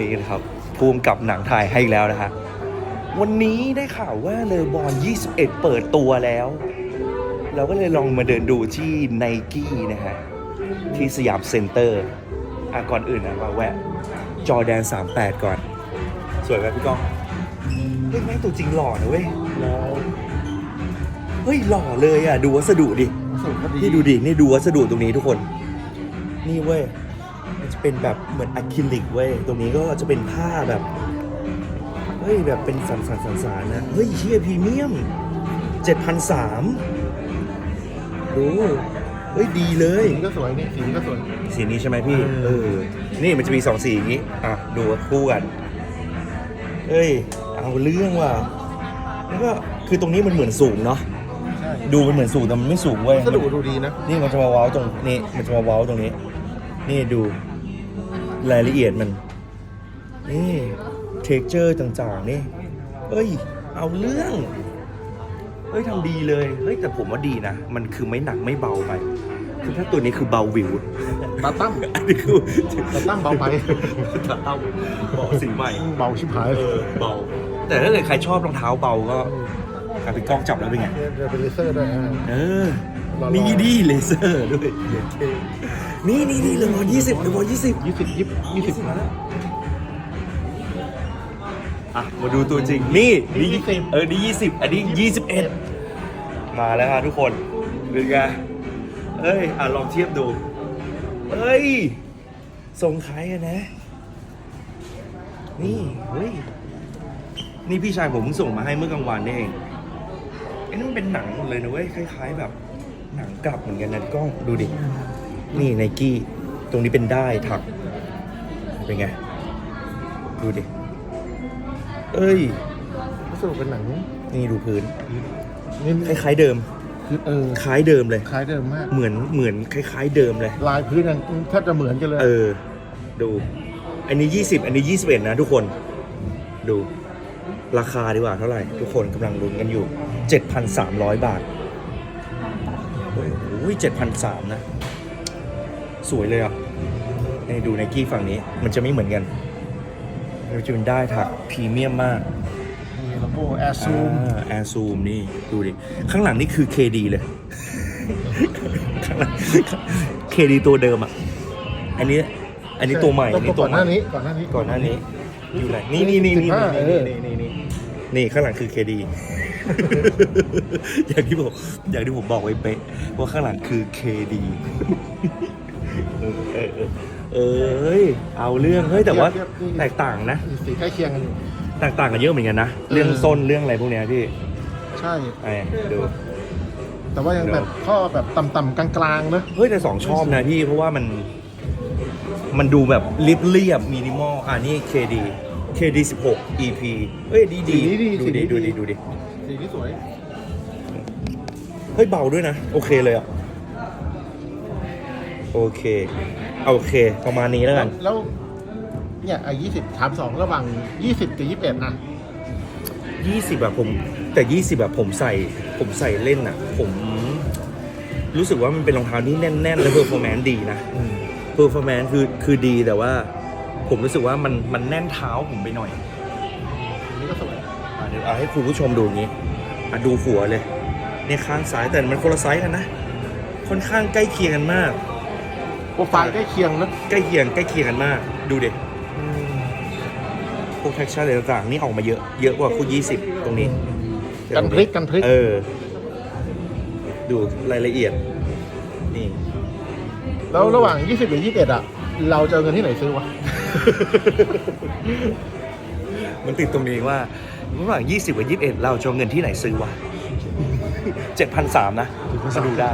นี่นะครับภูมิกับหนังไทยให้อีกแล้วนะฮะวันนี้ได้ข่าวว่าเลอบอล21 เปิดตัวแล้ว เราก็เลยลองมาเดินดูที่ไนกี้นะฮะที่สยามเซ็นเตอร์อะก่อนอื่นนะมาแวะจอแดน 38 ก่อน สวยไหมพี่ก้องเฮ้ยแม่งตัวจริงหล่อนะเว้ยแล้วเฮ้ยหล่อเลยอะ ดูวัสดุดิสูตรก็ดีนี่ดูดิ นี่ดูวัสดุตรงนี้ทุกคน นี่เว้ยมันจะ เป็นแบบเหมือนอะคริลิกเว้ย ตรงนี้ก็จะเป็นผ้าแบบ เฮ้ย แบบเป็นสันสันสันสานนะ เฮ้ยเชียพรีเมียมเจ็ดพันสามดูเฮ้ย ดีเลย สีก็สวยนี่สีก็สวย สีนี้ใช่ไหมพี่เอเอออ นี่มันจะมีสองสีอย่างนี้ อะ ดูคู่กัน เอ้ย เอาเรื่องว่ะแล้วก็คือตรงนี้มันเหมือนสูงเนาะ ใช่ดูมันเหมือนสูงแต่มันไม่สูงเว้ยวัสดุดูดีนะ นี่มันจะมาเว้าตรงนี้ มันจะมาเว้าตรงนี้ นี่ดู รายละเอียดมัน นี่เท็กเจอร์ต่างๆ นี่ เอ้ย เอาเรื่องเฮ้ยทำดีเลย เฮ้ย แต่ผมว่าดีนะ มันคือไม่หนักไม่เบาไป คือถ้าตัวนี้คือเบาวิวตาตั้มอันนี้คือตาตั้มเบาไปตาเต้าบอกสีใหม่ เบาชิบหายเออเบา แต่ถ้าเกิดใครชอบรองเท้าเบาก็การไปกล้องจับแล้วเป็นไงเดี๋ยวเป็นเลเซอร์ด้วยอ่าเออรอๆนี่ดีเลเซอร์ด้วยเย็ นเท่นี่นี่นี่เลยวอยี่สิบเลยวอยี่สิบยี่สิบยี่สิบยี่สิบมาแล้วอะมาดูตัวจริง นี่นี่เออนี่ยี่สิบอันนี้ยี่สิบเอ็ดมาแล้วครับทุกคนเป็นไงเอ้ยอะลองเทียบดูเอ้ยทรงคล้ายกันนะ นี่เฮ้ยนี่พี่ชายผมเพิ่งส่งมาให้เมื่อกลางวันนี่เองไอ้นั่นมันเป็นหนังหมดเลยนะเว้ยคล้าย ๆ แบบหนังกลับเหมือนกันนะกล้องดูดิ นี่ไนกี้ ตรงนี้เป็นได้ายถัก เป็นไง ดูดิ เอ้ยวัสดุเป็นหนังนี่ดูพื้น นี่คล้ายๆเดิม คือเออ คล้ายเดิมเลย คล้ายเดิมมาก เหมือนเหมือนคล้าย ๆ เดิมเลย ลายพื้นยังแทบจะเหมือนกันเลย เออ ดู อันนี้ 20 อันนี้ 21 นะทุกคน ดู ราคาดีกว่าเท่าไหร่ ทุกคนกำลังลุ้นกันอยู่ 7,300 บาท โอ้โห7,300นะ สวยเลยอะนี่ดูไนกี้ฝั่งนี้ มันจะไม่เหมือนกันมันจะเป็นได้ถักพรีเมียมมากมีลำโพงแอร์ซูมแอร์ซูมนี่ดูดิ ข้างหลังนี่คือ KD เลยข้างหลัง KD ตัวเดิมอะ อันนี้ อันนี้ตัวใหม่ อันนี้ตัวก่อนใหหม่น้านี้ ก่อนหน้านี้ ก่อนหน้านี้ อยู่ไหนนี่นี่นี่นี่15นี่เออนี่นี่นี่นี่ข้างหลังคือ KD อย่างที่ผม อย่างที่ผมบอกไว้เป๊ะว่าข้างหลังคือ KD เออเออเออเอ้ยเอาเรื่องเฮ้ยแต่ว่าเทียบเทียบแตกต่างนะ สีใกล้เคียงกันอยู่ แตกต่างกันเยอะเหมือนกันนะเรื่องส้นเรื่องอะไรพวกเนี้ยพี่ใช่ ไอ้ดู แต่ว่ายังแบบข้อแบบต่ำๆกลางๆนะเฮ้ยแต่สองชอบนะพี่เพราะว่ามัน มันดูแบบเรียบเรียบมินิมอลอ่านี่ KD KD 16 EP เฮ้ยดีดีสีนี้ดีดูสีดินี้ดูดีดูดิสีนี้สวย เฮ้ยเบาด้วยนะ โอเคเลยอะ โอเค โอเค ประมาณนี้แล้วกัน แล้ว เนี่ยไอ้ยี่สิบถามสองระหว่างยี่สิบกับยี่สิบเอ็ดอะ20แบบผม แต่20แบบผมใส่ ผมใส่เล่นอะ ผมรู้สึกว่ามันเป็นรองเท้าที่แน่น ๆ และเพอร์ฟอร์แมนซ์ดีนะเพอร์ฟอร์แมนซ์คือคือดีแต่ว่า ผมรู้สึกว่ามันมันแน่นเท้าผมไปหน่อยอันนี้ก็สวยอะเดี๋ยวเอาให้คุณผู้ชมดูอย่างนี้อะดูหัวเลยเนี่ยข้างซ้ายแต่มันคนละไซส์กันนะ ค่อนข้างใกล้เคียงกันมาก โปรไฟล์ใกล้เคียงนะใกล้เคียงใกล้เคียงกันมาก ดูเด็พวกแท็กชั่นอะไรต่างๆ นี่ออกมาเยอะ เยอะกว่าคู่ยี่สิบตรงนี้ กันพลิกกันพลิก เออ ดูรายละเอียด นี่ แล้วระหว่างยี่สิบกับยี่สิบเอ็ดอะ เราจะเอาเงินที่ไหนซื้อวะ มันติดตรงนี้ว่า ระหว่าง20กับ21เราจะเอาเงินที่ไหนซื้อวะ7,300นะมาดูได้